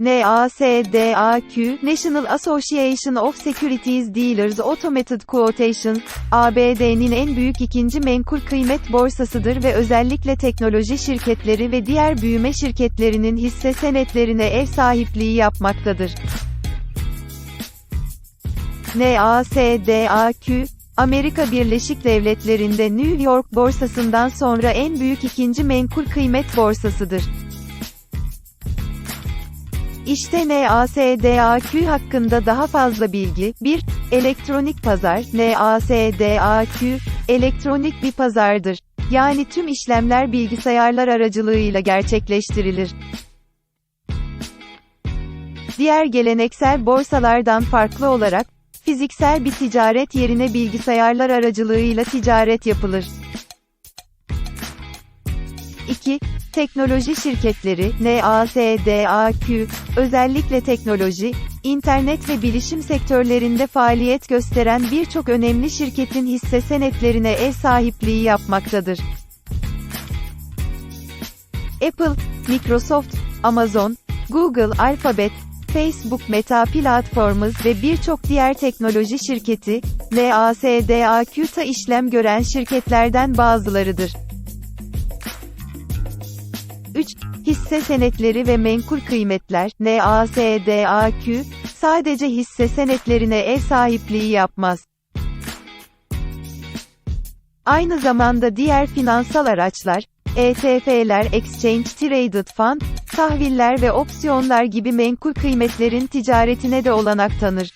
NASDAQ, National Association of Securities Dealers Automated Quotations, ABD'nin en büyük ikinci menkul kıymet borsasıdır ve özellikle teknoloji şirketleri ve diğer büyüme şirketlerinin hisse senetlerine ev sahipliği yapmaktadır. NASDAQ, Amerika Birleşik Devletleri'nde New York borsasından sonra en büyük ikinci menkul kıymet borsasıdır. İşte NASDAQ hakkında daha fazla bilgi. 1. Elektronik pazar. NASDAQ, elektronik bir pazardır. Yani tüm işlemler bilgisayarlar aracılığıyla gerçekleştirilir. Diğer geleneksel borsalardan farklı olarak, fiziksel bir ticaret yerine bilgisayarlar aracılığıyla ticaret yapılır. 2. Teknoloji şirketleri, NASDAQ, özellikle teknoloji, internet ve bilişim sektörlerinde faaliyet gösteren birçok önemli şirketin hisse senetlerine ev sahipliği yapmaktadır. Apple, Microsoft, Amazon, Google Alphabet, Facebook Meta Platforms ve birçok diğer teknoloji şirketi, NASDAQ'ta işlem gören şirketlerden bazılarıdır. 3. Hisse senetleri ve menkul kıymetler, NASDAQ, sadece hisse senetlerine ev sahipliği yapmaz. Aynı zamanda diğer finansal araçlar, ETF'ler Exchange Traded Fund, tahviller ve opsiyonlar gibi menkul kıymetlerin ticaretine de olanak tanır.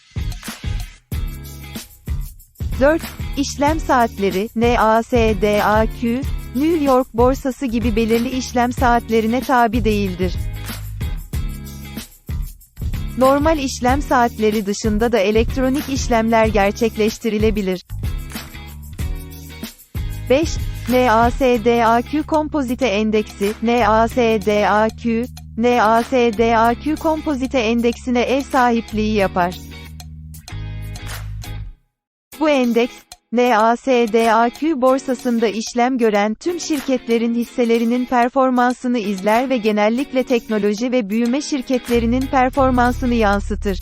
4. İşlem saatleri, NASDAQ, New York borsası gibi belirli işlem saatlerine tabi değildir. Normal işlem saatleri dışında da elektronik işlemler gerçekleştirilebilir. 5. NASDAQ Kompozite Endeksi, NASDAQ, NASDAQ Kompozite Endeksine ev sahipliği yapar. Bu endeks, NASDAQ borsasında işlem gören tüm şirketlerin hisselerinin performansını izler ve genellikle teknoloji ve büyüme şirketlerinin performansını yansıtır.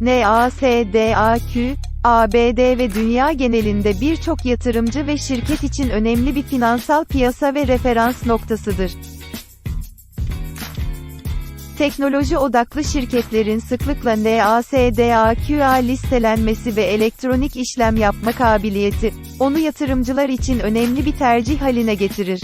NASDAQ, ABD ve dünya genelinde birçok yatırımcı ve şirket için önemli bir finansal piyasa ve referans noktasıdır. Teknoloji odaklı şirketlerin sıklıkla NASDAQ'a listelenmesi ve elektronik işlem yapma kabiliyeti, onu yatırımcılar için önemli bir tercih haline getirir.